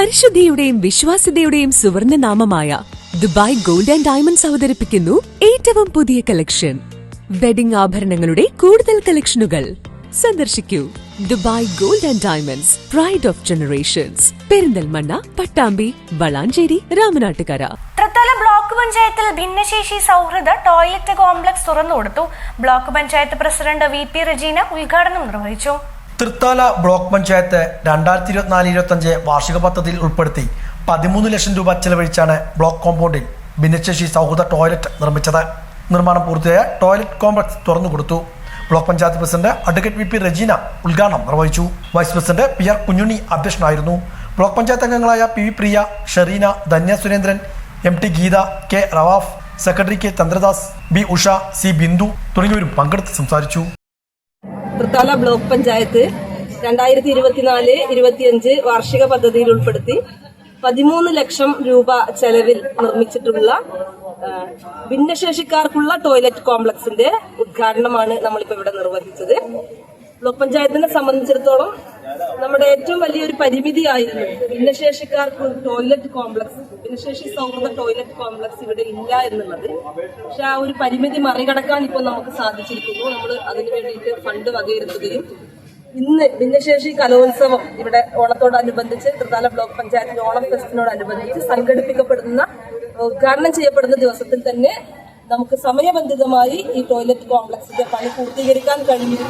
പരിശുദ്ധിയുടെയും വിശ്വാസ്യതയുടെയും സുവർണ നാമമായ ദുബായ് ഗോൾഡ് ആൻഡ് ഡയമണ്ട്സ് അവതരിപ്പിക്കുന്നു ഏറ്റവും പുതിയ കളക്ഷൻ വെഡിംഗ് ആഭരണങ്ങളുടെ കൂടുതൽ കളക്ഷനുകൾ സന്ദർശിക്കൂ. Dubai gold and diamonds pride of generations Perinthalmanna Pattambi Valanchery Ramanattukara. Thrithala block പഞ്ചായത്തിൽ ഭിന്നശേഷി സൗഹൃദ ടോയ്ലറ്റ് കോംപ്ലക്സ് തുറന്നു കൊടുത്തു block panchayat president V P Rajeena ഉദ്ഘാടനം നിർവഹിച്ചു. തൃത്താല ബ്ലോക്ക് പഞ്ചായത്ത് രണ്ടായിരത്തി ഇരുപത്തിനാല് ഇരുപത്തഞ്ച് വാർഷിക പദ്ധതിയിൽ ഉൾപ്പെടുത്തി പതിമൂന്ന് ലക്ഷം രൂപ ചെലവഴിച്ചാണ് ബ്ലോക്ക് കോമ്പൗണ്ടിൽ ഭിന്നശേഷി സൗഹൃദ ടോയ്ലറ്റ് നിർമ്മിച്ചത്. നിർമ്മാണം പൂർത്തിയായ ടോയ്ലറ്റ് കോംപ്ലക്സ് തുറന്നു കൊടുത്തു. Block panchayat president advocate V P Rajeena ഉദ്ഘാടനം നിർവഹിച്ചു. Vice president P R Kunhunni അധ്യക്ഷനായിരുന്നു. ബ്ലോക്ക് പഞ്ചായത്ത് അംഗങ്ങളായ P V Priya Shereena Dhanya Surendran M T Geetha K Rawaf secretary K Chandradas B Usha C Bindu തുടങ്ങിയവരും പങ്കെടുത്ത് സംസാരിച്ചു. Thrithala block panchayat രണ്ടായിരത്തി ഇരുപത്തിനാല് ഇരുപത്തിയഞ്ച് വാർഷിക പദ്ധതിയിൽ ഉൾപ്പെടുത്തി പതിമൂന്ന് ലക്ഷം രൂപ ചെലവിൽ നിർമ്മിച്ചിട്ടുള്ള ഭിന്നശേഷിക്കാർക്കുള്ള ടോയ്ലറ്റ് കോംപ്ലക്സിന്റെ ഉദ്ഘാടനമാണ് നമ്മളിപ്പോൾ ഇവിടെ നിർവഹിച്ചത്. ബ്ലോക്ക് പഞ്ചായത്തിനെ സംബന്ധിച്ചിടത്തോളം നമ്മുടെ ഏറ്റവും വലിയൊരു പരിമിതിയായിരുന്നു ഭിന്നശേഷിക്കാർക്ക് ഒരു ടോയ്ലറ്റ് കോംപ്ലക്സ് ഭിന്നശേഷി സൗഹൃദ ടോയ്ലറ്റ് കോംപ്ലക്സ് ഇവിടെ ഇല്ല എന്നുള്ളത്. പക്ഷെ ആ ഒരു പരിമിതി മറികടക്കാൻ ഇപ്പോൾ നമുക്ക് സാധിച്ചിരിക്കുന്നു. നമ്മൾ അതിനു വേണ്ടിയിട്ട് ഫണ്ട് വകയിരുത്തുകയും ഇന്ന് ഭിന്നശേഷി കലോത്സവം ഇവിടെ ഓണത്തോടനുബന്ധിച്ച് തൃത്താല ബ്ലോക്ക് പഞ്ചായത്തിന്റെ ഓണം ഫെസ്റ്റിനോടനുബന്ധിച്ച് സംഘടിപ്പിക്കപ്പെടുന്ന ഉദ്ഘാടനം ചെയ്യപ്പെടുന്ന ദിവസത്തിൽ തന്നെ നമുക്ക് സമയബന്ധിതമായി ഈ ടോയ്ലറ്റ് കോംപ്ലക്സിന്റെ പണി പൂർത്തീകരിക്കാൻ കഴിഞ്ഞിരിക്കുന്നു.